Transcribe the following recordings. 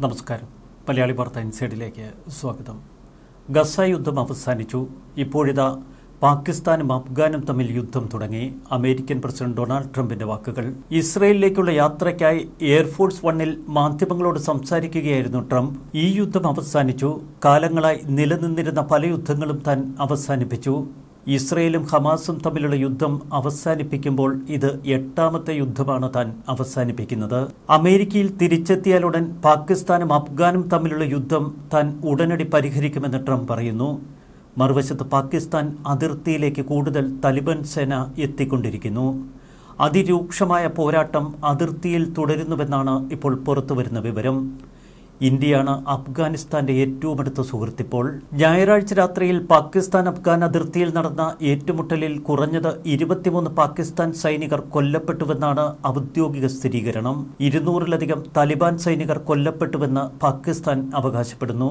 നമസ്കാരം. മലയാളി വാർത്ത ഇൻസൈഡിലേക്ക് സ്വാഗതം. ഗസ യുദ്ധം അവസാനിച്ചു. ഇപ്പോഴിതാ പാകിസ്ഥാനും അഫ്ഗാനും തമ്മിൽ യുദ്ധം തുടങ്ങി. അമേരിക്കൻ പ്രസിഡന്റ് ഡൊണാൾഡ് ട്രംപിന്റെ വാക്കുകൾ. ഇസ്രയേലിലേക്കുള്ള യാത്രയ്ക്കായി എയർഫോഴ്സ് വണ്ണിൽ മാധ്യമങ്ങളോട് സംസാരിക്കുകയായിരുന്നു ട്രംപ്. ഈ യുദ്ധം അവസാനിച്ചു. കാലങ്ങളായി നിലനിന്നിരുന്ന പല യുദ്ധങ്ങളും താൻ അവസാനിപ്പിച്ചു. ഇസ്രയേലും ഹമാസും തമ്മിലുള്ള യുദ്ധം അവസാനിപ്പിക്കുമ്പോൾ ഇത് എട്ടാമത്തെ യുദ്ധമാണ് താൻ അവസാനിപ്പിക്കുന്നത്. അമേരിക്കയിൽ തിരിച്ചെത്തിയാലുടൻ പാകിസ്ഥാനും അഫ്ഗാനും തമ്മിലുള്ള യുദ്ധം താൻ ഉടനടി പരിഹരിക്കുമെന്ന് ട്രംപ് പറയുന്നു. മറുവശത്ത് പാകിസ്ഥാൻ അതിർത്തിയിലേക്ക് കൂടുതൽ തലിബൻ സേന എത്തിക്കൊണ്ടിരിക്കുന്നു. അതിരൂക്ഷമായ പോരാട്ടം അതിർത്തിയിൽ തുടരുന്നുവെന്നാണ് ഇപ്പോൾ പുറത്തുവരുന്ന വിവരം. ഇന്ത്യയാണ് അഫ്ഗാനിസ്ഥാന്റെ ഏറ്റവും അടുത്ത സുഹൃത്തിപ്പോൾ ഞായറാഴ്ച രാത്രിയിൽ പാകിസ്ഥാൻ അഫ്ഗാൻ അതിർത്തിയിൽ നടന്ന ഏറ്റുമുട്ടലിൽ കുറഞ്ഞത് ഇരുപത്തിമൂന്ന് പാകിസ്ഥാൻ സൈനികർ കൊല്ലപ്പെട്ടുവെന്നാണ് ഔദ്യോഗിക സ്ഥിരീകരണം. ഇരുന്നൂറിലധികം താലിബാൻ സൈനികർ കൊല്ലപ്പെട്ടുവെന്ന് പാകിസ്ഥാൻ അവകാശപ്പെടുന്നു.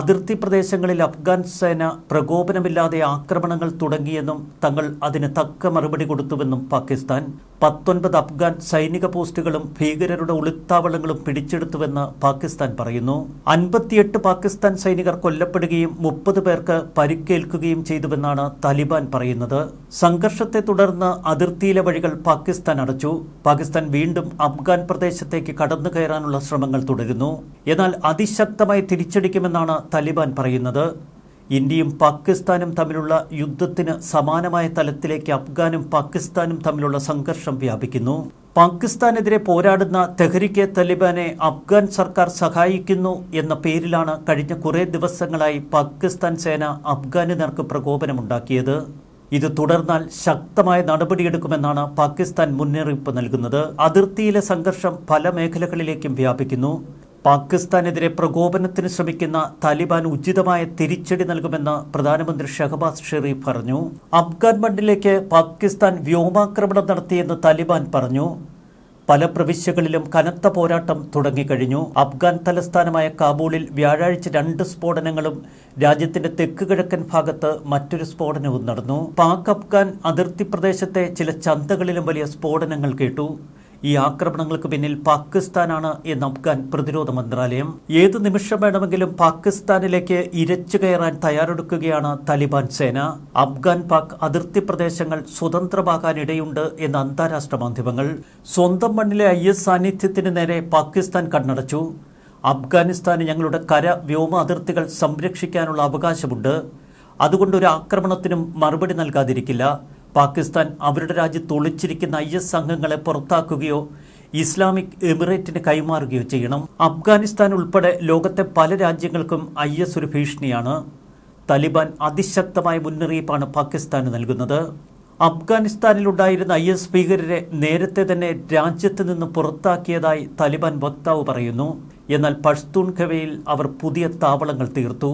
അതിർത്തി പ്രദേശങ്ങളിൽ അഫ്ഗാൻ സേന പ്രകോപനമില്ലാതെ ആക്രമണങ്ങൾ തുടങ്ങിയെന്നും തങ്ങൾ അതിന് തക്ക മറുപടി കൊടുത്തുവെന്നും പാകിസ്ഥാൻ. പത്തൊൻപത് അഫ്ഗാൻ സൈനിക പോസ്റ്റുകളും ഭീകരരുടെ ഒളിത്താവളങ്ങളും പിടിച്ചെടുത്തുവെന്ന് പാകിസ്ഥാൻ പറയുന്നു. അൻപത്തിയെട്ട് പാകിസ്ഥാൻ സൈനികർ കൊല്ലപ്പെടുകയും മുപ്പത് പേർക്ക് പരിക്കേൽക്കുകയും ചെയ്തുവെന്നാണ് താലിബാൻ പറയുന്നത്. സംഘർഷത്തെ തുടർന്ന് അതിർത്തിയിലെ വഴികൾ പാകിസ്ഥാൻ അടച്ചു. പാകിസ്ഥാൻ വീണ്ടും അഫ്ഗാൻ പ്രദേശത്തേക്ക് കടന്നു കയറാനുള്ള ശ്രമങ്ങൾ തുടരുന്നു. എന്നാൽ അതിശക്തമായി തിരിച്ചടിക്കുമെന്നാണ് താലിബാൻ പറയുന്നത്. ഇന്ത്യയും പാകിസ്ഥാനും തമ്മിലുള്ള യുദ്ധത്തിന് സമാനമായ തലത്തിലേക്ക് അഫ്ഗാനും പാകിസ്ഥാനും തമ്മിലുള്ള സംഘർഷം വ്യാപിക്കുന്നു. പാകിസ്ഥാനെതിരെ പോരാടുന്ന തെഹരിക്കെ തലിബാനെ അഫ്ഗാൻ സർക്കാർ സഹായിക്കുന്നു എന്ന പേരിലാണ് കഴിഞ്ഞ കുറേ ദിവസങ്ങളായി പാകിസ്ഥാൻ സേന അഫ്ഗാന് നേർക്ക് പ്രകോപനമുണ്ടാക്കിയത്. ഇത് തുടർന്നാൽ ശക്തമായ നടപടിയെടുക്കുമെന്നാണ് പാകിസ്ഥാൻ മുന്നറിയിപ്പ് നൽകുന്നത്. അതിർത്തിയിലെ സംഘർഷം പല മേഖലകളിലേക്കും വ്യാപിക്കുന്നു. പാകിസ്ഥാനെതിരെ പ്രകോപനത്തിന് ശ്രമിക്കുന്ന താലിബാൻ ഉചിതമായ തിരിച്ചടി നൽകുമെന്ന് പ്രധാനമന്ത്രി ഷഹബാസ് ഷെറീഫ് പറഞ്ഞു. അഫ്ഗാൻ മണ്ണിലേക്ക് പാകിസ്ഥാൻ വ്യോമാക്രമണം നടത്തിയെന്ന് താലിബാൻ പറഞ്ഞു. പല പ്രവിശ്യകളിലും കനത്ത പോരാട്ടം തുടങ്ങിക്കഴിഞ്ഞു. അഫ്ഗാൻ തലസ്ഥാനമായ കാബൂളിൽ വ്യാഴാഴ്ച രണ്ട് സ്ഫോടനങ്ങളും രാജ്യത്തിന്റെ തെക്ക് കിഴക്കൻ ഭാഗത്ത് മറ്റൊരു സ്ഫോടനവും നടന്നു. പാക് അഫ്ഗാൻ അതിർത്തി പ്രദേശത്തെ ചില ചന്തകളിലും വലിയ സ്ഫോടനങ്ങൾ കേട്ടു. ഈ ആക്രമണങ്ങൾക്ക് പിന്നിൽ പാകിസ്ഥാനാണ് എന്ന് അഫ്ഗാൻ പ്രതിരോധ മന്ത്രാലയം. ഏത് നിമിഷം വേണമെങ്കിലും പാകിസ്ഥാനിലേക്ക് ഇരച്ചു കയറാൻ തയ്യാറെടുക്കുകയാണ് താലിബാൻ സേന. അഫ്ഗാൻ പാക് അതിർത്തി പ്രദേശങ്ങൾ സ്വതന്ത്രമാകാനിടയുണ്ട് എന്ന് അന്താരാഷ്ട്ര മാധ്യമങ്ങൾ. സ്വന്തം മണ്ണിലെ ഐ എസ് സാന്നിധ്യത്തിന് നേരെ പാകിസ്ഥാൻ കണ്ണടച്ചു. അഫ്ഗാനിസ്ഥാന് ഞങ്ങളുടെ കര വ്യോമ അതിർത്തികൾ സംരക്ഷിക്കാനുള്ള അവകാശമുണ്ട്. അതുകൊണ്ട് ഒരു ആക്രമണത്തിനും മറുപടി നൽകാതിരിക്കില്ല. പാകിസ്ഥാൻ അവരുടെ രാജ്യത്ത് ഒളിച്ചിരിക്കുന്ന ഐ എസ് സംഘങ്ങളെ പുറത്താക്കുകയോ ഇസ്ലാമിക് എമിറേറ്റിന് കൈമാറുകയോ ചെയ്യണം. അഫ്ഗാനിസ്ഥാൻ ഉൾപ്പെടെ ലോകത്തെ പല രാജ്യങ്ങൾക്കും ഐ എസ് ഒരു ഭീഷണിയാണ്. തലിബാൻ അതിശക്തമായ മുന്നറിയിപ്പാണ് പാകിസ്ഥാന് നൽകുന്നത്. അഫ്ഗാനിസ്ഥാനിലുണ്ടായിരുന്ന ഐ എസ് ഭീകരരെ നേരത്തെ തന്നെ രാജ്യത്ത് നിന്ന് പുറത്താക്കിയതായി താലിബാൻ വക്താവ് പറയുന്നു. എന്നാൽ പഷ്തൂൺ ഖവയിൽ അവർ പുതിയ താവളങ്ങൾ തീർത്തു.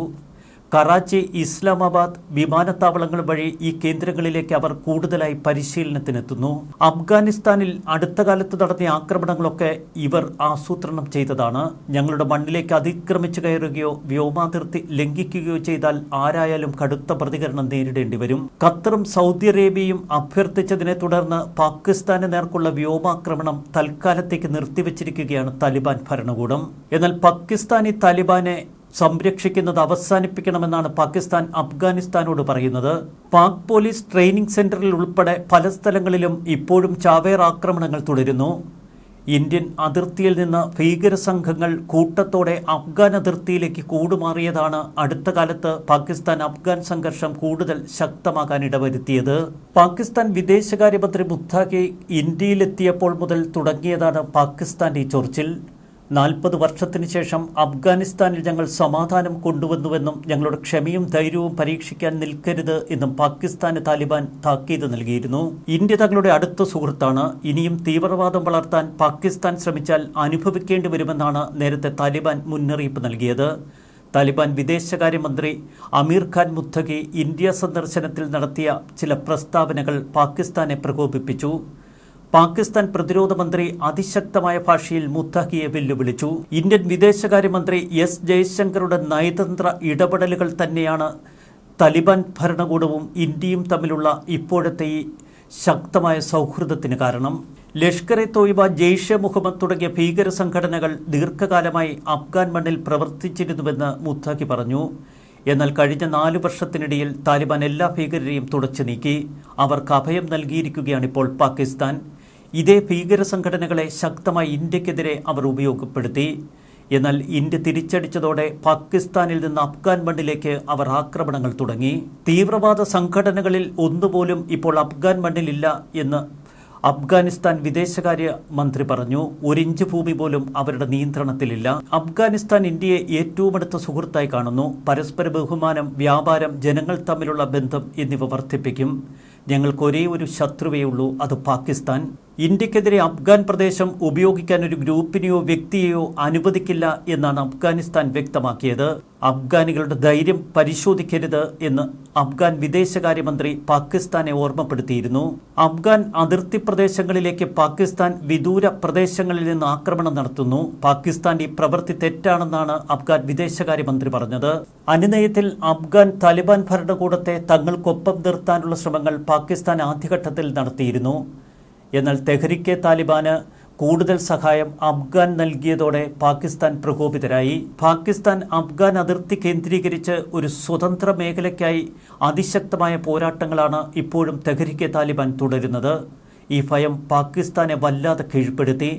കറാച്ചി ഇസ്ലാമാബാദ് വിമാനത്താവളങ്ങൾ വഴി ഈ കേന്ദ്രങ്ങളിലേക്ക് അവർ കൂടുതലായി പരിശീലനത്തിനെത്തുന്നു. അഫ്ഗാനിസ്ഥാനിൽ അടുത്ത കാലത്ത് നടത്തിയ ആക്രമണങ്ങളൊക്കെ ഇവർ ആസൂത്രണം ചെയ്തതാണ്. ഞങ്ങളുടെ മണ്ണിലേക്ക് അതിക്രമിച്ചു കയറുകയോ വ്യോമാതിർത്തി ലംഘിക്കുകയോ ചെയ്താൽ ആരായാലും കടുത്ത പ്രതികരണം നേരിടേണ്ടി വരും. ഖത്തറും സൗദി അറേബ്യയും അഭ്യർത്ഥിച്ചതിനെ തുടർന്ന് പാകിസ്ഥാന് നേർക്കുള്ള വ്യോമാക്രമണം തൽക്കാലത്തേക്ക് നിർത്തിവച്ചിരിക്കുകയാണ് താലിബാൻ ഭരണകൂടം. എന്നാൽ പാകിസ്ഥാനി താലിബാനെ സംരക്ഷിക്കുന്നത് അവസാനിപ്പിക്കണമെന്നാണ് പാകിസ്ഥാൻ അഫ്ഗാനിസ്ഥാനോട് പറയുന്നത്. പാക് പോലീസ് ട്രെയിനിംഗ് സെന്ററിൽ ഉൾപ്പെടെ പല സ്ഥലങ്ങളിലും ഇപ്പോഴും ചാവേർ ആക്രമണങ്ങൾ തുടരുന്നു. ഇന്ത്യൻ അതിർത്തിയിൽ നിന്ന് ഭീകര സംഘങ്ങൾ കൂട്ടത്തോടെ അഫ്ഗാൻ അതിർത്തിയിലേക്ക് കൂടുമാറിയതാണ് അടുത്ത കാലത്ത് പാകിസ്ഥാൻ അഫ്ഗാൻ സംഘർഷം കൂടുതൽ ശക്തമാകാൻ ഇടവരുത്തിയത്. പാകിസ്ഥാൻ വിദേശകാര്യമന്ത്രി മുത്താഖി ഇന്ത്യയിലെത്തിയപ്പോൾ മുതൽ തുടങ്ങിയതാണ് പാകിസ്ഥാന്റെ ഈ നാൽപ്പത് വർഷത്തിന് ശേഷം അഫ്ഗാനിസ്ഥാനിൽ ഞങ്ങൾ സമാധാനം കൊണ്ടുവന്നുവെന്നും ഞങ്ങളുടെ ക്ഷമയും ധൈര്യവും പരീക്ഷിക്കാൻ നിൽക്കരുത് എന്നും പാകിസ്ഥാന് താലിബാൻ താക്കീത് നൽകിയിരുന്നു. ഇന്ത്യ തങ്ങളുടെ അടുത്ത സുഹൃത്താണ്. ഇനിയും തീവ്രവാദം വളർത്താൻ പാകിസ്ഥാൻ ശ്രമിച്ചാൽ അനുഭവിക്കേണ്ടി വരുമെന്നാണ് നേരത്തെ താലിബാൻ മുന്നറിയിപ്പ് നൽകിയത്. താലിബാൻ വിദേശകാര്യമന്ത്രി അമീർ ഖാൻ മുത്തഖി ഇന്ത്യ സന്ദർശനത്തിൽ നടത്തിയ ചില പ്രസ്താവനകൾ പാകിസ്ഥാനെ പ്രകോപിപ്പിച്ചു. പാകിസ്ഥാൻ പ്രതിരോധ മന്ത്രി അതിശക്തമായ ഭാഷയിൽ മുത്തഹിയെ വെല്ലുവിളിച്ചു. ഇന്ത്യൻ വിദേശകാര്യമന്ത്രി എസ് ജയശങ്കറുടെ നയതന്ത്ര ഇടപെടലുകൾ തന്നെയാണ് തലിബാൻ ഭരണകൂടവും ഇന്ത്യയും തമ്മിലുള്ള ഇപ്പോഴത്തെ ഈ ശക്തമായ സൗഹൃദത്തിന് കാരണം. ലഷ്കർ എ തോയ്ബ ജെയ്ഷെ മുഹമ്മദ് തുടങ്ങിയ ഭീകര സംഘടനകൾ ദീർഘകാലമായി അഫ്ഗാൻ മണ്ണിൽ പ്രവർത്തിച്ചിരുന്നുവെന്ന് മുത്താഖി പറഞ്ഞു. എന്നാൽ കഴിഞ്ഞ നാലു വർഷത്തിനിടയിൽ താലിബാൻ എല്ലാ ഭീകരരെയും തുടച്ചു നീക്കി. അവർക്ക് അഭയം നൽകിയിരിക്കുകയാണിപ്പോൾ പാകിസ്ഥാൻ. ഇതേ ഭീകര സംഘടനകളെ ശക്തമായി ഇന്ത്യക്കെതിരെ അവർ ഉപയോഗപ്പെടുത്തി. എന്നാൽ ഇന്ത്യ തിരിച്ചടിച്ചതോടെ പാകിസ്ഥാനിൽ നിന്ന് അഫ്ഗാൻ മണ്ണിലേക്ക് അവർ ആക്രമണങ്ങൾ തുടങ്ങി. തീവ്രവാദ സംഘടനകളിൽ ഒന്നുപോലും ഇപ്പോൾ അഫ്ഗാൻ മണ്ണിലില്ല എന്ന് അഫ്ഗാനിസ്ഥാൻ വിദേശകാര്യ മന്ത്രി പറഞ്ഞു. ഒരിഞ്ച് ഭൂമി പോലും അവരുടെ നിയന്ത്രണത്തിലില്ല. അഫ്ഗാനിസ്ഥാൻ ഇന്ത്യയെ ഏറ്റവും അടുത്ത സുഹൃത്തായി കാണുന്നു. പരസ്പര ബഹുമാനം വ്യാപാരം ജനങ്ങൾ തമ്മിലുള്ള ബന്ധം എന്നിവ വർദ്ധിപ്പിക്കും. ഞങ്ങൾക്ക് ഒരേ ഒരു ശത്രുവേ ഉള്ളൂ അത് പാകിസ്ഥാൻ. ഇന്ത്യക്കെതിരെ അഫ്ഗാൻ പ്രദേശം ഉപയോഗിക്കാൻ ഒരു ഗ്രൂപ്പിനെയോ വ്യക്തിയെയോ അനുവദിക്കില്ല എന്നാണ് അഫ്ഗാനിസ്ഥാൻ വ്യക്തമാക്കിയത്. അഫ്ഗാനികളുടെ ധൈര്യം പരിശോധിക്കരുത് എന്ന് അഫ്ഗാൻ വിദേശകാര്യമന്ത്രി പാകിസ്ഥാനെ ഓർമ്മപ്പെടുത്തിയിരുന്നു. അഫ്ഗാൻ അതിർത്തി പ്രദേശങ്ങളിലേക്ക് പാകിസ്ഥാൻ വിദൂര പ്രദേശങ്ങളിൽ നിന്ന് ആക്രമണം നടത്തുന്നു. പാകിസ്ഥാന്റെ ഈ പ്രവൃത്തി തെറ്റാണെന്നാണ് അഫ്ഗാൻ വിദേശകാര്യമന്ത്രി പറഞ്ഞത്. അനുനയത്തിൽ അഫ്ഗാൻ താലിബാൻ ഭരണകൂടത്തെ തങ്ങൾക്കൊപ്പം നിർത്താനുള്ള ശ്രമങ്ങൾ പാകിസ്ഥാൻ ആദ്യഘട്ടത്തിൽ നടത്തിയിരുന്നു. എന്നാൽ തെഹ്രിക്കെ താലിബാന് കൂടുതൽ സഹായം അഫ്ഗാൻ നൽകിയതോടെ പാകിസ്ഥാൻ പ്രകോപിതരായി. പാകിസ്ഥാൻ അഫ്ഗാൻ അതിർത്തി കേന്ദ്രീകരിച്ച് ഒരു സ്വതന്ത്ര മേഖലയ്ക്കായി അതിശക്തമായ പോരാട്ടങ്ങളാണ് ഇപ്പോഴും തെഹ്രിക്കെ താലിബാൻ തുടരുന്നത്. ഈ ഭയം പാകിസ്ഥാനെ വല്ലാതെ കീഴ്പ്പെടുത്തി.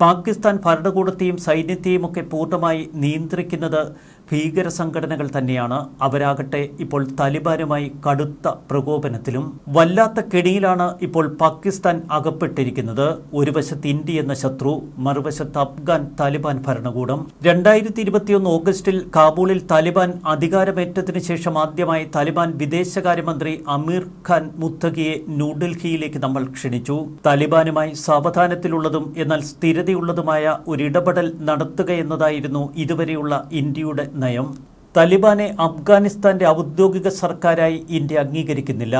പാകിസ്ഥാൻ ഭരണകൂടത്തെയും സൈന്യത്തെയുമൊക്കെ പൂർണമായി നിയന്ത്രിക്കുന്നത് ഭീകര സംഘടനകൾ തന്നെയാണ് അവരാകട്ടെ ഇപ്പോൾ താലിബാനുമായി കടുത്ത പ്രകോപനത്തിലും. വല്ലാത്ത കെണിയിലാണ് ഇപ്പോൾ പാകിസ്ഥാൻ അകപ്പെട്ടിരിക്കുന്നത്. ഒരു വശത്ത് ഇന്ത്യ എന്ന ശത്രു മറുവശത്ത് അഫ്ഗാൻ താലിബാൻ ഭരണകൂടം. രണ്ടായിരത്തി ഇരുപത്തിയൊന്ന് ഓഗസ്റ്റിൽ കാബൂളിൽ താലിബാൻ അധികാരമേറ്റതിനു ശേഷം ആദ്യമായി താലിബാൻ വിദേശകാര്യമന്ത്രി അമീർ ഖാൻ മുത്തഖിയെ ന്യൂഡൽഹിയിലേക്ക് നമ്മൾ ക്ഷണിച്ചു. താലിബാനുമായി സാവധാനത്തിലുള്ളതും എന്നാൽ സ്ഥിരതയുള്ളതുമായ ഒരിടപെടൽ നടത്തുകയെന്നതായിരുന്നു ഇതുവരെയുള്ള ഇന്ത്യയുടെ നയം തലിബാനെ അഫ്ഗാനിസ്ഥാന്റെ ഔദ്യോഗിക സർക്കാരായി ഇന്ത്യ അംഗീകരിക്കുന്നില്ല.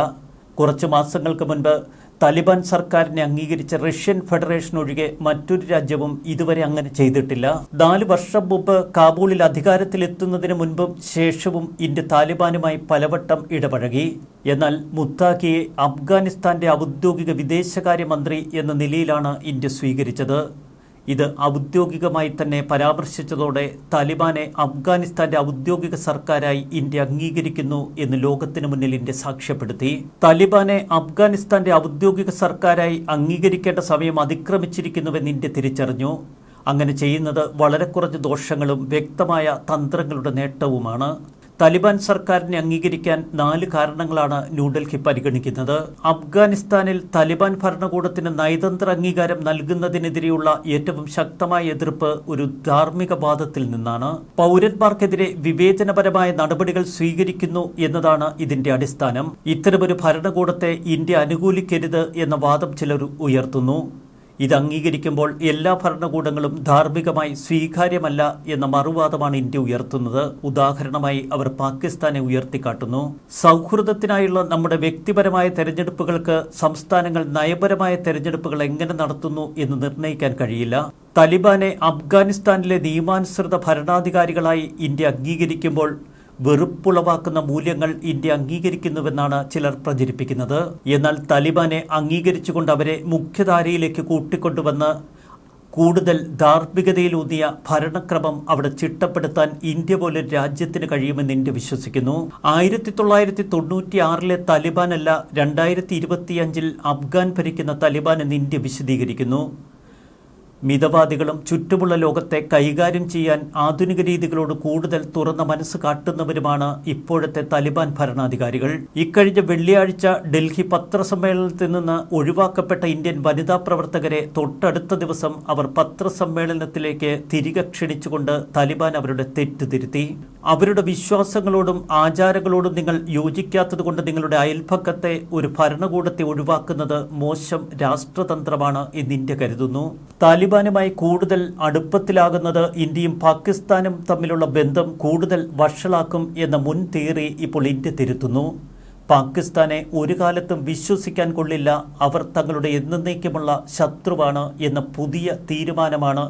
കുറച്ച് മാസങ്ങൾക്ക് മുൻപ് തലിബാൻ സർക്കാരിനെ അംഗീകരിച്ച റഷ്യൻ ഫെഡറേഷൻ ഒഴികെ മറ്റൊരു രാജ്യവും ഇതുവരെ അങ്ങനെ ചെയ്തിട്ടില്ല. നാല് വർഷം മുമ്പ് കാബൂളിൽ അധികാരത്തിലെത്തുന്നതിന് മുൻപും ശേഷവും ഇന്ത്യ താലിബാനുമായി പലവട്ടം ഇടപഴകി. എന്നാൽ മുത്താഖിയെ അഫ്ഗാനിസ്ഥാന്റെ ഔദ്യോഗിക വിദേശകാര്യമന്ത്രി എന്ന നിലയിലാണ് ഇന്ത്യ സ്വീകരിച്ചത്. ഇത് ഔദ്യോഗികമായി തന്നെ പരാമർശിച്ചതോടെ താലിബാനെ അഫ്ഗാനിസ്ഥാന്റെ ഔദ്യോഗിക സർക്കാരായി ഇന്ത്യ അംഗീകരിക്കുന്നു എന്ന് ലോകത്തിന് മുന്നിൽ ഇന്ത്യ സാക്ഷ്യപ്പെടുത്തി. താലിബാനെ അഫ്ഗാനിസ്ഥാന്റെ ഔദ്യോഗിക സർക്കാരായി അംഗീകരിക്കേണ്ട സമയം അതിക്രമിച്ചിരിക്കുന്നുവെന്ന് ഇന്ത്യ തിരിച്ചറിഞ്ഞു. അങ്ങനെ ചെയ്യുന്നത് വളരെ കുറഞ്ഞ ദോഷങ്ങളും വ്യക്തമായ തന്ത്രങ്ങളുടെ നേട്ടവുമാണ്. താലിബാൻ സർക്കാരിനെ അംഗീകരിക്കാൻ നാല് കാരണങ്ങളാണ് ന്യൂഡൽഹി പരിഗണിക്കുന്നത്. അഫ്ഗാനിസ്ഥാനിൽ താലിബാൻ ഭരണകൂടത്തിന് നയതന്ത്ര അംഗീകാരം നൽകുന്നതിനെതിരെയുള്ള ഏറ്റവും ശക്തമായ എതിർപ്പ് ഒരു ധാർമ്മിക വാദത്തിൽ നിന്നാണ്. പൗരന്മാർക്കെതിരെ വിവേചനപരമായ നടപടികൾ സ്വീകരിക്കുന്നു എന്നതാണ് ഇതിന്റെ അടിസ്ഥാനം. ഇത്തരമൊരു ഭരണകൂടത്തെ ഇന്ത്യ അനുകൂലിക്കരുത് എന്ന വാദം ചിലർ ഉയർത്തുന്നു. ഇത് അംഗീകരിക്കുമ്പോൾ എല്ലാ ഭരണകൂടങ്ങളും ധാർമ്മികമായി സ്വീകാര്യമല്ല എന്ന മറുവാദമാണ് ഇന്ത്യ ഉയർത്തുന്നത്. ഉദാഹരണമായി അവർ പാകിസ്ഥാനെ ഉയർത്തിക്കാട്ടുന്നു. സൗഹൃദത്തിനായുള്ള നമ്മുടെ വ്യക്തിപരമായ തെരഞ്ഞെടുപ്പുകൾക്ക് സംസ്ഥാനങ്ങൾ നയപരമായ തെരഞ്ഞെടുപ്പുകൾ എങ്ങനെ നടത്തുന്നു എന്ന് നിർണയിക്കാൻ കഴിയില്ല. തലിബാനെ അഫ്ഗാനിസ്ഥാനിലെ നിയമാനുസൃത ഭരണാധികാരികളായി ഇന്ത്യ അംഗീകരിക്കുമ്പോൾ വെറുപ്പുളവാക്കുന്ന മൂല്യങ്ങൾ ഇന്ത്യ അംഗീകരിക്കുന്നുവെന്നാണ് ചിലർ പ്രചരിപ്പിക്കുന്നത്. എന്നാൽ താലിബാനെ അംഗീകരിച്ചുകൊണ്ട് അവരെ മുഖ്യധാരയിലേക്ക് കൂട്ടിക്കൊണ്ടുവന്ന് കൂടുതൽ ധാർമ്മികതയിലൂന്നിയ ഭരണക്രമം അവിടെ ചിട്ടപ്പെടുത്താൻ ഇന്ത്യ പോലെ രാജ്യത്തിന് കഴിയുമെന്ന് ഇന്ത്യ വിശ്വസിക്കുന്നു. ആയിരത്തി തൊള്ളായിരത്തി തൊണ്ണൂറ്റി ആറിലെ താലിബാനല്ല രണ്ടായിരത്തി ഇരുപത്തിയഞ്ചിൽ അഫ്ഗാൻ ഭരിക്കുന്ന താലിബാൻ എന്ന് ഇന്ത്യ വിശദീകരിക്കുന്നു. മിതവാദികളും ചുറ്റുമുള്ള ലോകത്തെ കൈകാര്യം ചെയ്യാൻ ആധുനിക രീതികളോട് കൂടുതൽ തുറന്ന മനസ്സ് കാട്ടുന്നവരുമാണ് ഇപ്പോഴത്തെ താലിബാൻ ഭരണാധികാരികൾ. ഇക്കഴിഞ്ഞ വെള്ളിയാഴ്ച ഡൽഹി പത്രസമ്മേളനത്തിൽ നിന്ന് ഒഴിവാക്കപ്പെട്ട ഇന്ത്യൻ വനിതാ പ്രവർത്തകരെ തൊട്ടടുത്ത ദിവസം അവർ പത്രസമ്മേളനത്തിലേക്ക് തിരികെ ക്ഷണിച്ചുകൊണ്ട് താലിബാൻ അവരുടെ തെറ്റ് തിരുത്തി അവരുടെ വിശ്വാസങ്ങളോടും ആചാരങ്ങളോടും നിങ്ങൾ യോജിക്കാത്തതുകൊണ്ട് നിങ്ങളുടെ അയൽപക്കത്തെ ഒരു ഭരണകൂടത്തെ ഒഴിവാക്കുന്നത് മോശം രാഷ്ട്രതന്ത്രമാണ് എന്ന് ഇന്ത്യ കരുതുന്നു. താലിബാനുമായി കൂടുതൽ അടുപ്പത്തിലാകുന്നത് ഇന്ത്യയും പാകിസ്ഥാനും തമ്മിലുള്ള ബന്ധം കൂടുതൽ വഷളാക്കും എന്ന മുൻ തിയറി ഇപ്പോൾ ഇന്ത്യ തിരുത്തുന്നു. പാകിസ്ഥാനെ ഒരു കാലത്തും വിശ്വസിക്കാൻ കൊള്ളില്ല. അവർ തങ്ങളുടെ എന്നേക്കുമുള്ള ശത്രുവാണ് എന്ന പുതിയ തീരുമാനമാണ്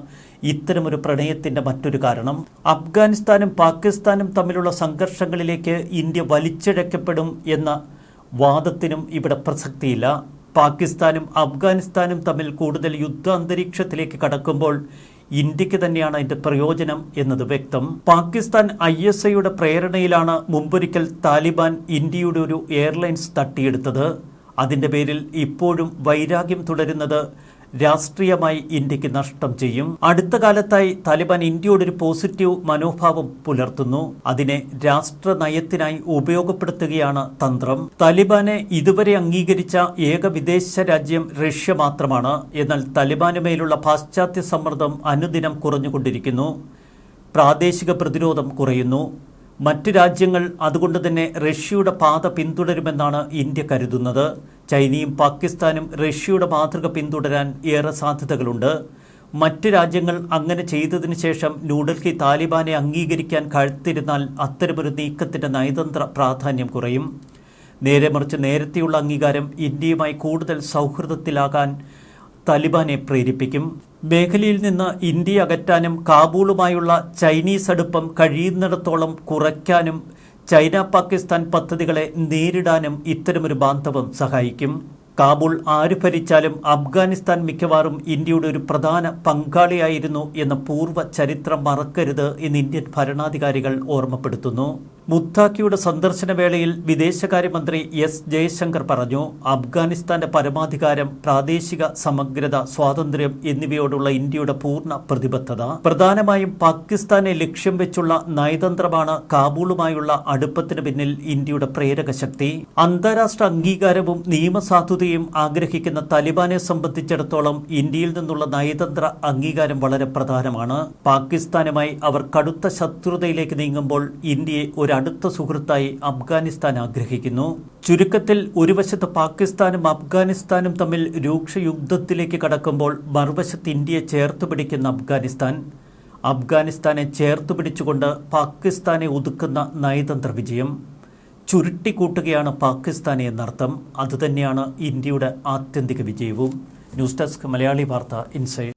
ഇത്തരമൊരു പ്രണയത്തിന്റെ മറ്റൊരു കാരണം. അഫ്ഗാനിസ്ഥാനും പാകിസ്ഥാനും തമ്മിലുള്ള സംഘർഷങ്ങളിലേക്ക് ഇന്ത്യ വലിച്ചിഴക്കപ്പെടും എന്ന വാദത്തിനും ഇവിടെ പ്രസക്തിയില്ല. പാകിസ്ഥാനും അഫ്ഗാനിസ്ഥാനും തമ്മിൽ കൂടുതൽ യുദ്ധാന്തരീക്ഷത്തിലേക്ക് കടക്കുമ്പോൾ ഇന്ത്യയ്ക്ക് തന്നെയാണ് അതിന്റെ പ്രയോജനം എന്നത് വ്യക്തം. പാകിസ്ഥാൻ ഐ എസ് ഐയുടെ പ്രേരണയിലാണ് മുമ്പൊരിക്കൽ താലിബാൻ ഇന്ത്യയുടെ ഒരു എയർലൈൻസ് തട്ടിയെടുത്തത്. അതിന്റെ പേരിൽ ഇപ്പോഴും വൈരാഗ്യം തുടരുന്നത് രാഷ്ട്രീയമായി ഇന്ത്യയ്ക്ക് നഷ്ടം ചെയ്യും. അടുത്ത കാലത്തായി താലിബാൻ ഇന്ത്യയോടൊരു പോസിറ്റീവ് മനോഭാവം പുലർത്തുന്നു. അതിനെ രാഷ്ട്ര നയത്തിനായി ഉപയോഗപ്പെടുത്തുകയാണ് തന്ത്രം. താലിബാനെ ഇതുവരെ അംഗീകരിച്ച ഏക വിദേശ രാജ്യം റഷ്യ മാത്രമാണ്. എന്നാൽ താലിബാനുമേലുള്ള പാശ്ചാത്യ സമ്മർദ്ദം അനുദിനം കുറഞ്ഞുകൊണ്ടിരിക്കുന്നു. പ്രാദേശിക പ്രതിരോധം കുറയുന്നു. മറ്റ് രാജ്യങ്ങൾ അതുകൊണ്ട് തന്നെ റഷ്യയുടെ പാത പിന്തുടരുമെന്നാണ് ഇന്ത്യ കരുതുന്നത്. ചൈനയും പാകിസ്ഥാനും റഷ്യയുടെ മാതൃക പിന്തുടരാൻ ഏറെ സാധ്യതകളുണ്ട്. മറ്റ് രാജ്യങ്ങൾ അങ്ങനെ ചെയ്തതിനു ശേഷം ന്യൂഡൽഹി താലിബാനെ അംഗീകരിക്കാൻ കഴുത്തിരുന്നാൽ അത്തരമൊരു നീക്കത്തിന്റെ നയതന്ത്ര പ്രാധാന്യം കുറയും. നേരെ മറിച്ച് നേരത്തെയുള്ള അംഗീകാരം ഇന്ത്യയുമായി കൂടുതൽ സൗഹൃദത്തിലാകാൻ താലിബാനെ പ്രേരിപ്പിക്കും. മേഖലയിൽ നിന്ന് ഇന്ത്യ അകറ്റാനും കാബൂളുമായുള്ള ചൈനീസ് അടുപ്പം കഴിയുന്നിടത്തോളം കുറയ്ക്കാനും ചൈന പാകിസ്ഥാൻ പദ്ധതികളെ നേരിടാനും ഇത്തരമൊരു ബാന്ധവം സഹായിക്കും. കാബൂൾ ആര് ഭരിച്ചാലും അഫ്ഗാനിസ്ഥാൻ മിക്കവാറും ഇന്ത്യയുടെ ഒരു പ്രധാന പങ്കാളിയായിരുന്നു എന്ന പൂർവ ചരിത്രം മറക്കരുത് എന്ന് ഇന്ത്യൻ ഭരണാധികാരികൾ ഓർമ്മപ്പെടുത്തുന്നു. മുത്താക്കിയുടെ സന്ദർശന വേളയിൽ വിദേശകാര്യമന്ത്രി എസ് ജയശങ്കർ പറഞ്ഞു അഫ്ഗാനിസ്ഥാന്റെ പരമാധികാരം പ്രാദേശിക സമഗ്രത സ്വാതന്ത്ര്യം എന്നിവയോടുള്ള ഇന്ത്യയുടെ പൂർണ പ്രതിബദ്ധത പ്രധാനമായും പാകിസ്ഥാനെ ലക്ഷ്യം വെച്ചുള്ള നയതന്ത്രമാണ് കാബൂളുമായുള്ള അടുപ്പത്തിന് പിന്നിൽ ഇന്ത്യയുടെ പ്രേരക ശക്തി. അന്താരാഷ്ട്ര അംഗീകാരവും നിയമസാധുതയും ആഗ്രഹിക്കുന്ന താലിബാനെ സംബന്ധിച്ചിടത്തോളം ഇന്ത്യയിൽ നിന്നുള്ള നയതന്ത്ര അംഗീകാരം വളരെ പ്രധാനമാണ്. പാകിസ്ഥാനുമായി അവർ കടുത്ത ശത്രുതയിലേക്ക് നീങ്ങുമ്പോൾ ഇന്ത്യയെ ഒരു അടുത്ത സുഹൃത്തായി അഫ്ഗാനിസ്ഥാൻ ആഗ്രഹിക്കുന്നു. ചുരുക്കത്തിൽ ഒരു വശത്ത് പാകിസ്ഥാനും അഫ്ഗാനിസ്ഥാനും തമ്മിൽ രൂക്ഷ യുദ്ധത്തിലേക്ക് കടക്കുമ്പോൾ മറുവശത്ത് ഇന്ത്യയെ ചേർത്ത് പിടിക്കുന്ന അഫ്ഗാനിസ്ഥാൻ. അഫ്ഗാനിസ്ഥാനെ ചേർത്ത് പിടിച്ചുകൊണ്ട് പാകിസ്ഥാനെ ഒതുക്കുന്ന നയതന്ത്ര വിജയം. ചുരുട്ടിക്കൂട്ടുകയാണ് പാകിസ്ഥാനെ എന്നർത്ഥം. അതുതന്നെയാണ് ഇന്ത്യയുടെ ആത്യന്തിക വിജയവും. ന്യൂസ് ഡെസ്ക് മലയാളി വാർത്ത ഇൻസൈഡ്